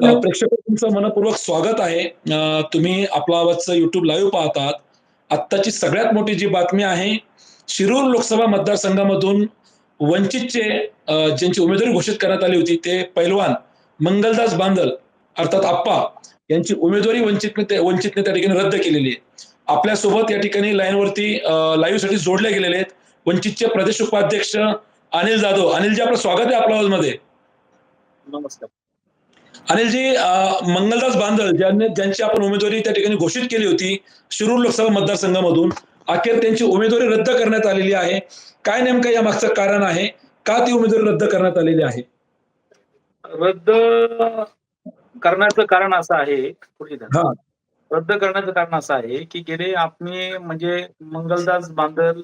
प्रेक्षक तुमचं मनपूर्वक स्वागत आहे. तुम्ही आपला आवाजचं YouTube लाईव्ह पाहतात. आत्ताची सगळ्यात मोठी जी बातमी आहे, शिरूर लोकसभा मतदारसंघामधून वंचितचे ज्यांची उमेदवारी घोषित करण्यात आली होती, ते पैलवान मंगलदास बांदल अर्थात आप्पा यांची उमेदवारी वंचितने वंचितने त्या ठिकाणी रद्द केलेली आहे. आपल्यासोबत या ठिकाणी लाईनवरती अ, लाईव्हसाठी जोडले गेलेले आहेत वंचितचे प्रदेश उपाध्यक्ष अनिल जाधव. अनिलजी आपलं स्वागत आहे आपल्या आवाजमध्ये. नमस्कार. अनिलजी मंगलदास बांदल ज्यांनी ज्यांची आपण उमेदवारी त्या ठिकाणी घोषित केली होती शिरूर लोकसभा मतदारसंघामधून, अखेर त्यांची उमेदवारी रद्द करण्यात आलेली आहे. काय नेमकं यामागचं कारण आहे? का ती उमेदवारी रद्द करण्यात आलेली आहे? रद्द करण्याचं कारण असं आहे. हां. रद्द करण्याचं कारण असं आहे, की गेले आपले म्हणजे मंगलदास बांदल,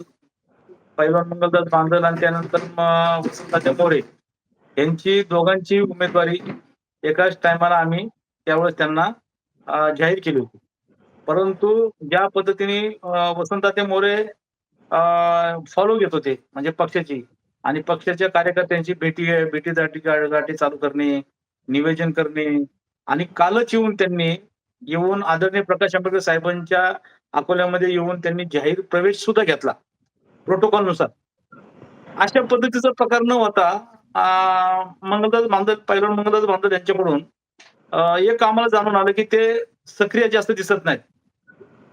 पैलवान मंगलदास बांदल आणि त्यानंतर वसंतदादा मोरे यांची दोघांची उमेदवारी एकाच टायमाला आम्ही त्यावेळेस त्यांना जाहीर केली होती. परंतु ज्या पद्धतीने अ, मोरे फॉलो घेत होते म्हणजे पक्षाची आणि पक्षाच्या कार्यकर्त्यांची भेटी भेटीगाठी गाठी चालू करणे, निवेदन करणे आणि कालच येऊन त्यांनी येऊन आदरणीय प्रकाश आंबेडकर साहेबांच्या अकोल्यामध्ये येऊन त्यांनी जाहीर प्रवेश सुद्धा घेतला प्रोटोकॉलनुसार. अशा पद्धतीचा प्रकार न होता मंगलदास बांदल पैलवान मंगलदास बांदल यांच्याकडून एक आम्हाला जाणून आलं की ते सक्रिय जास्त दिसत नाहीत.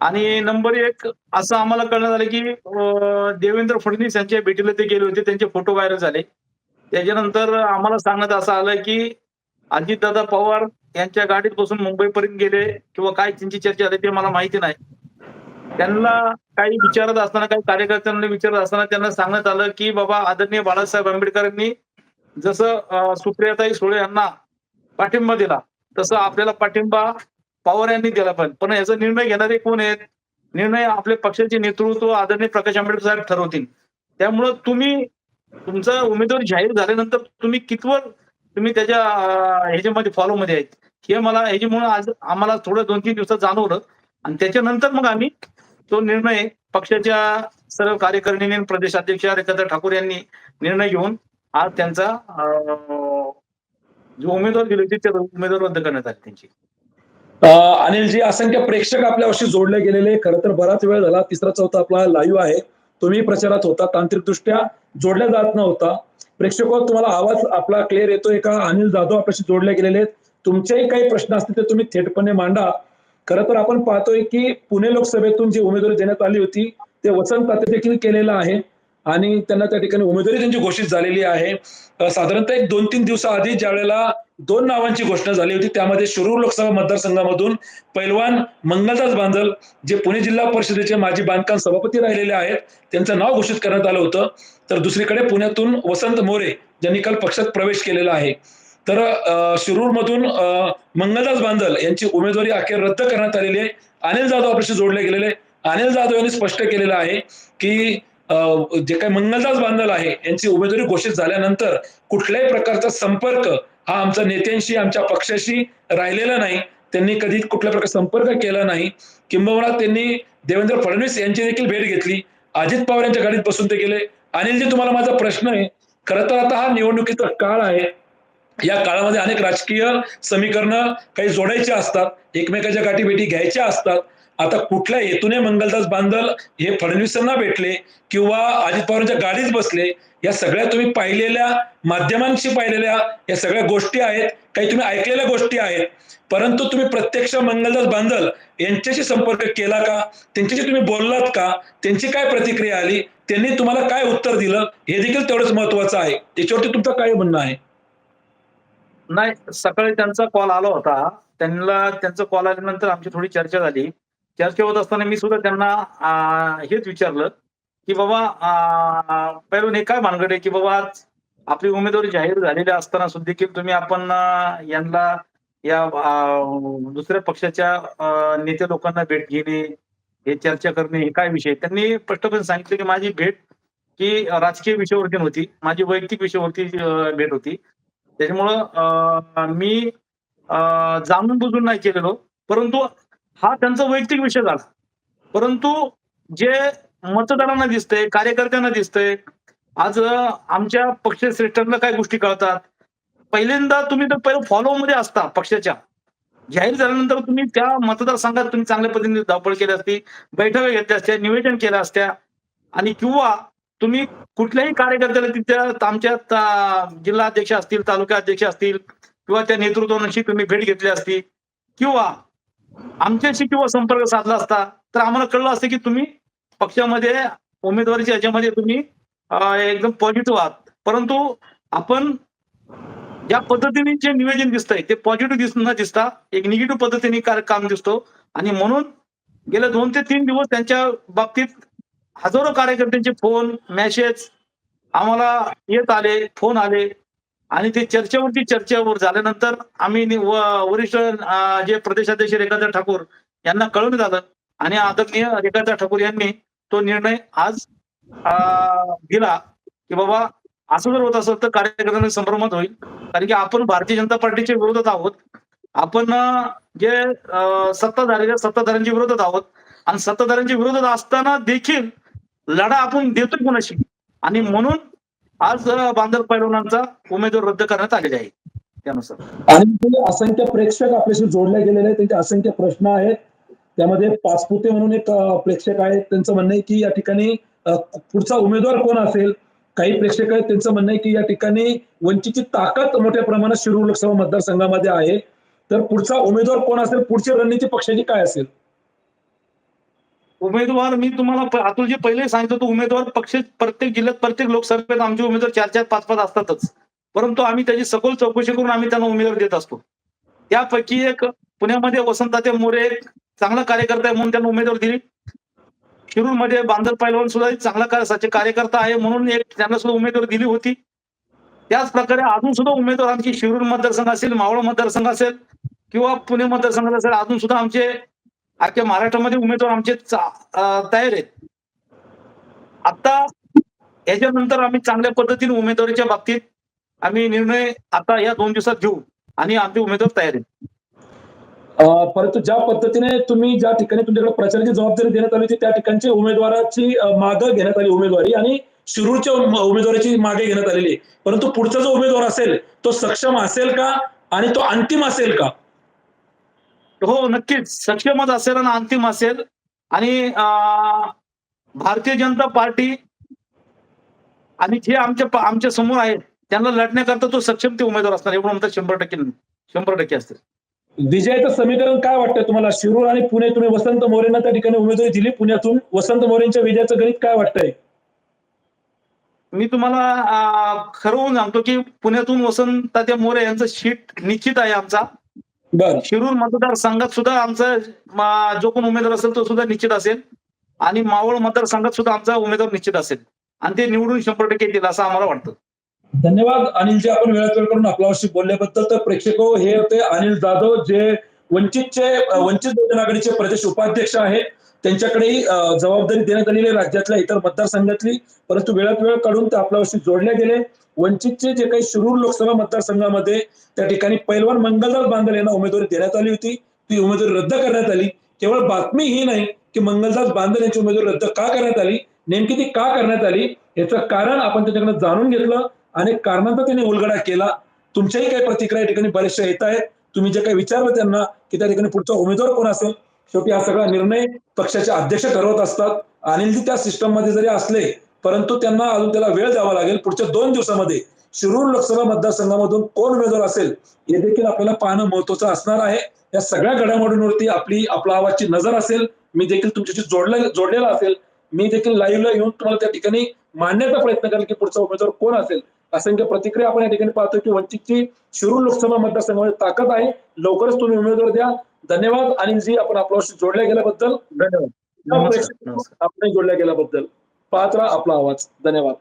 आणि नंबर एक असं आम्हाला कळण्यात आलं की देवेंद्र फडणवीस यांच्या भेटीला ते गेले होते. त्यांचे फोटो व्हायरल झाले. त्याच्यानंतर आम्हाला सांगण्यात असं आलं की अजितदादा पवार यांच्या गाडीत बसून मुंबईपर्यंत गेले किंवा काय त्यांची चर्चा झाली ते मला माहिती नाही. त्यांना काही विचारत असताना काही कार्यकर्त्यांना विचारत असताना त्यांना सांगण्यात आलं की बाबा आदरणीय बाळासाहेब आंबेडकरांनी जसं सुप्रियाताई सुळे यांना पाठिंबा दिला, तसं आपल्याला पाठिंबा पवार यांनी दिला पाहिजे. पण याचा निर्णय घेणारे कोण आहेत? निर्णय आपल्या पक्षाचे नेतृत्व आदरणीय प्रकाश आंबेडकर साहेब ठरवतील. त्यामुळं तुम्ही तुमचा उमेदवार जाहीर झाल्यानंतर तुम्ही कितवर तुम्ही त्याच्या ह्याच्यामध्ये फॉलोमध्ये आहेत. हे मला ह्याच्यामुळं आज आम्हाला थोडं 2-3 दिवसात जाणवलं आणि त्याच्यानंतर मग आम्ही तो निर्णय पक्षाच्या सर्व कार्यकारिणीने आणि प्रदेशाध्यक्ष रेखाताई ठाकूर यांनी निर्णय घेऊन आज त्यांचा अ, जो उमेदवार दिले होते, ते उमेदवार रद्द करण्यात आले त्यांची. अ, अनिलजी असंख्य प्रेक्षक आपल्याशी जोडले गेलेले. खरं तर बराच वेळ झाला. तिसरा-चौथा आपला लाईव्ह आहे. तुम्ही प्रचारात होता. तांत्रिकदृष्ट्या जोडल्या जात नव्हता. प्रेक्षक तुम्हाला आवाज आपला क्लिअर येतोय का? अनिल जाधव आपल्याशी जोडले गेलेले आहेत. तुमचेही काही प्रश्न असतील ते तुम्ही थेटपणे मांडा. खरं तर आपण पाहतोय की पुणे लोकसभेतून जी उमेदवारी देण्यात आली होती, ते वसंत ताते देखील केलेलं आहे आणि त्यांना त्या ठिकाणी उमेदवारी त्यांची घोषित झालेली आहे. साधारणतः एक 2-3 दिवसाआधी ज्यावेळेला 2 नावांची घोषणा झाली होती, त्यामध्ये शिरूर लोकसभा मतदारसंघामधून पैलवान मंगलदास बांधल जे पुणे जिल्हा परिषदेचे माजी बांधकाम सभापती राहिलेले आहेत, त्यांचं नाव घोषित करण्यात आलं होतं. तर दुसरीकडे पुण्यातून वसंत मोरे, ज्यांनी काल पक्षात प्रवेश केलेला आहे. तर अ, शिरूरमधून मंगलदास बांधल यांची उमेदवारी अखेर रद्द करण्यात आलेली आहे. अनिल जाधव आपल्याशी जोडले गेलेले. अनिल जाधव यांनी स्पष्ट केलेलं आहे, की जे काही मंगलदास बांधल आहे, यांची उमेदवारी घोषित झाल्यानंतर कुठल्याही प्रकारचा संपर्क हा आमचा नेत्यांशी, आमच्या पक्षाशी राहिलेला नाही. त्यांनी कधी कुठल्या प्रकारचा संपर्क केला नाही. किंबहुना त्यांनी देवेंद्र फडणवीस यांची देखील भेट घेतली. अजित पवार यांच्या गाडीत बसून ते गेले. अनिलजी तुम्हाला माझा प्रश्न आहे, खरं तर आता हा निवडणुकीचा काळ आहे. या काळामध्ये अनेक राजकीय समीकरणं काही जोडायची असतात. एकमेकांच्या गाठीभेटी घ्यायच्या असतात. आता कुठल्या हेतूने मंगलदास बांदल हे फडणवीसांना भेटले किंवा अजित पवारांच्या गाडीत बसले, या सगळ्या तुम्ही पाहिलेल्या माध्यमांशी पाहिलेल्या या सगळ्या गोष्टी आहेत. काही तुम्ही ऐकलेल्या गोष्टी आहेत. परंतु तुम्ही प्रत्यक्ष मंगलदास बांदल यांच्याशी संपर्क केला का? त्यांच्याशी तुम्ही बोललात का? त्यांची काय प्रतिक्रिया आली? त्यांनी तुम्हाला काय उत्तर दिलं? हे देखील तेवढंच महत्वाचं आहे. याच्यावरती तुमचं काय म्हणणं आहे? नाही, सकाळी त्यांचा कॉल आला होता. त्यांना त्यांचा कॉल आल्यानंतर आमची थोडी चर्चा झाली. चर्चा होत असताना मी सुद्धा त्यांना हेच विचारलं, की बाबा अ, हे काय भानगड आहे, की बाबा आज आपली उमेदवारी जाहीर झालेली असताना सुद्धा की तुम्ही आपण यांना या दुसऱ्या पक्षाच्या नेते लोकांना भेट घेणे, हे चर्चा करणे हे काय विषय? त्यांनी स्पष्टपणे सांगितलं, की माझी भेट की राजकीय विषयावरती नव्हती. माझी वैयक्तिक विषयावरती भेट होती. त्याच्यामुळं अ, मी अ, जाणून बुजून नाही केलेलो. परंतु हा त्यांचा वैयक्तिक विषय झाला. परंतु जे मतदारांना दिसतंय, कार्यकर्त्यांना दिसतंय, आज आमच्या पक्षश्रेष्ठांना काय गोष्टी कळतात. पहिल्यांदा तुम्ही तर पहिलं फॉलो मध्ये असता पक्षाच्या जाहीर झाल्यानंतर तुम्ही त्या मतदारसंघात तुम्ही चांगल्या पद्धतीने धावपळ केली असती बैठका घेतल्या असत्या निवेदन केल्या असत्या आणि किंवा तुम्ही कुठल्याही कार्यकर्त्याला तिथल्या आमच्या जिल्हा अध्यक्ष असतील तालुका अध्यक्ष असतील किंवा त्या नेतृत्वाशी तुम्ही भेट घेतली असती किंवा आमच्याशी किंवा संपर्क साधला असता तर आम्हाला कळलं असतं की तुम्ही पक्षामध्ये उमेदवारीच्या याच्यामध्ये तुम्ही एकदम पॉझिटिव्ह आहात. परंतु आपण ज्या पद्धतीने जे निवेदन दिसतंय ते पॉझिटिव्ह दिस न दिसता एक निगेटिव्ह पद्धतीने काम दिसतो. आणि म्हणून गेले दोन ते तीन दिवस त्यांच्या बाबतीत हजारो कार्यकर्त्यांचे फोन मेसेज आम्हाला येत आले फोन आले. आणि ते चर्चेवरती चर्चेवर झाल्यानंतर आम्ही वरिष्ठ जे प्रदेशाध्यक्ष रेखादा ठाकूर यांना कळवण्यात आलं. आणि आदरणीय रेखादा ठाकूर यांनी तो निर्णय आज दिला की बाबा असं जर होत असेल तर कार्यकर्त्यांना संभ्रमात होईल. कारण की आपण भारतीय जनता पार्टीच्या विरोधात आहोत. आपण जे सत्ताधारी सत्ताधाऱ्यांच्या विरोधात आहोत. आणि सत्ताधाऱ्यांच्या विरोधात असताना देखील लढा आपण देतोय कोणाशी. आणि म्हणून आज बांदर पैलवानांचा उमेदवार रद्द करण्यात आलेले आहे. त्यानुसार. आणि असंख्य प्रेक्षक आपल्याशी जोडले गेलेले आहेत. त्यांचे असंख्य प्रश्न आहेत. त्यामध्ये पाचपुते म्हणून एक प्रेक्षक आहेत. त्यांचं म्हणणं आहे की या ठिकाणी पुढचा उमेदवार कोण असेल? काही प्रेक्षक आहेत. त्यांचं म्हणणं आहे की या ठिकाणी वंचितची ताकद मोठ्या प्रमाणात शिरूर लोकसभा मतदारसंघामध्ये आहे. तर पुढचा उमेदवार कोण असेल? पुढची रणनीती पक्षाची काय असेल? उमेदवार मी तुम्हाला अतुलजी पहिले सांगितलं तो उमेदवार पक्ष प्रत्येक जिल्ह्यात प्रत्येक लोकसभेत आमचे उमेदवार चार चार पाच पाच असतातच. परंतु आम्ही त्याची सखोल चौकशी करून आम्ही त्यांना उमेदवार देत असतो. त्यापैकी एक पुण्यामध्ये वसंताते मोरे एक चांगला कार्यकर्ता आहे म्हणून त्यांना उमेदवार दिली. शिरूरमध्ये बांदर पैलवान सुद्धा एक चांगला कार्यकर्ता आहे म्हणून एक त्यांना सुद्धा उमेदवार दिली होती. त्याच प्रकारे अजून सुद्धा उमेदवार आमची शिरूर मतदारसंघ असेल मावळ मतदारसंघ असेल किंवा पुणे मतदारसंघात असेल अजून सुद्धा आमचे अख्ख्या महाराष्ट्रामध्ये उमेदवार आमचे तयार आहेत. आता याच्यानंतर आम्ही चांगल्या पद्धतीने उमेदवारीच्या बाबतीत आम्ही निर्णय आता या दोन दिवसात घेऊ आणि आमचे उमेदवार तयार आहेत. परंतु ज्या पद्धतीने तुम्ही ज्या ठिकाणी तुमच्याकडे प्रचाराची जबाबदारी देण्यात आली होती त्या ठिकाणची उमेदवाराची माग घेण्यात आली उमेदवारी आणि शिरूरच्या उमेदवाराची मागे घेण्यात आलेली आहे. परंतु पुढचा जो उमेदवार असेल तो सक्षम असेल का? आणि तो अंतिम असेल का? हो नक्कीच. सक्षमच असेल आणि अंतिम असेल. आणि भारतीय जनता पार्टी आणि जे आमच्या आमच्यासमोर आहेत त्यांना लढण्याकरता तो सक्षम ते उमेदवार असणार. एवढं म्हणतात शंभर टक्के. शंभर टक्के असतील विजयाचं समीकरण काय वाटतं तुम्हाला? शिरूर आणि पुणे तुम्ही वसंत मोरेंना त्या ठिकाणी उमेदवारी दिली. पुण्यातून वसंत मोरेंच्या विजयाचं गणित काय वाटतंय? मी तुम्हाला खरवून सांगतो की पुण्यातून वसंत तात्या मोरे यांचं सीट निश्चित आहे आमचा. बर. शिरूर मतदारसंघात सुद्धा आमचा जो कोण उमेदवार असेल तो सुद्धा निश्चित असेल. आणि मावळ मतदारसंघात सुद्धा आमचा उमेदवार निश्चित असेल. आणि ते निवडून शंभर टक्के येतील असं आम्हाला वाटतं. धन्यवाद. अनिलजी आपण वेळात वेळ करून आपल्याशी बोलल्याबद्दल तर प्रेक्षक हो, हे होते अनिल जाधव जे वंचितचे वंचित बहुजन आघाडीचे प्रदेश उपाध्यक्ष आहेत. त्यांच्याकडेही जबाबदारी देण्यात आलेली आहे राज्यातल्या इतर मतदारसंघातली. परंतु वेळात वेळ काढून ते आपल्याशी जोडले गेले. वंचितचे जे काही शिरूर लोकसभा मतदारसंघामध्ये त्या ठिकाणी पैलवान मंगलदास बांधल यांना उमेदवारी देण्यात आली होती. ती उमेदवारी रद्द करण्यात आली. केवळ बातमी ही नाही की मंगलदास बांधल यांची उमेदवारी रद्द का करण्यात आली नेमकी ती का करण्यात आली याचं कारण आपण त्याच्याकडे जाणून घेतलं आणि कारणांचा त्यांनी उलगडा केला. तुमच्याही काही प्रतिक्रिया या ठिकाणी बऱ्याचशा येत आहेत. तुम्ही जे काही विचारलं त्यांना की त्या ठिकाणी पुढचा उमेदवार कोण असेल? शेवटी हा सगळा निर्णय पक्षाचे अध्यक्ष ठरवत असतात. अनिलजी त्या सिस्टममध्ये जरी असले परंतु त्यांना अजून त्याला वेळ द्यावा लागेल. पुढच्या दोन दिवसामध्ये शिरूर लोकसभा मतदारसंघामधून कोण उमेदवार असेल हे देखील आपल्याला पाहणं महत्वाचं असणार आहे. या सगळ्या घडामोडींवरती आपली आपला आवाजची नजर असेल. मी देखील तुमच्याशी जोडले जोडलेला असेल. मी देखील लाईव्हला येऊन तुम्हाला त्या ठिकाणी मांडण्याचा प्रयत्न करेल की पुढचा उमेदवार कोण असेल? असंख्य प्रतिक्रिया आपण या ठिकाणी पाहतो की वंचितची शिरूर लोकसभा मतदारसंघामध्ये ताकद आहे. लवकरच तुम्ही उमेदवार द्या. धन्यवाद. अनिलजी आपण आपल्याशी जोडल्या गेल्याबद्दल धन्यवाद. आपण जोडल्या गेल्याबद्दल. पाहत राहा आपला आवाज. धन्यवाद.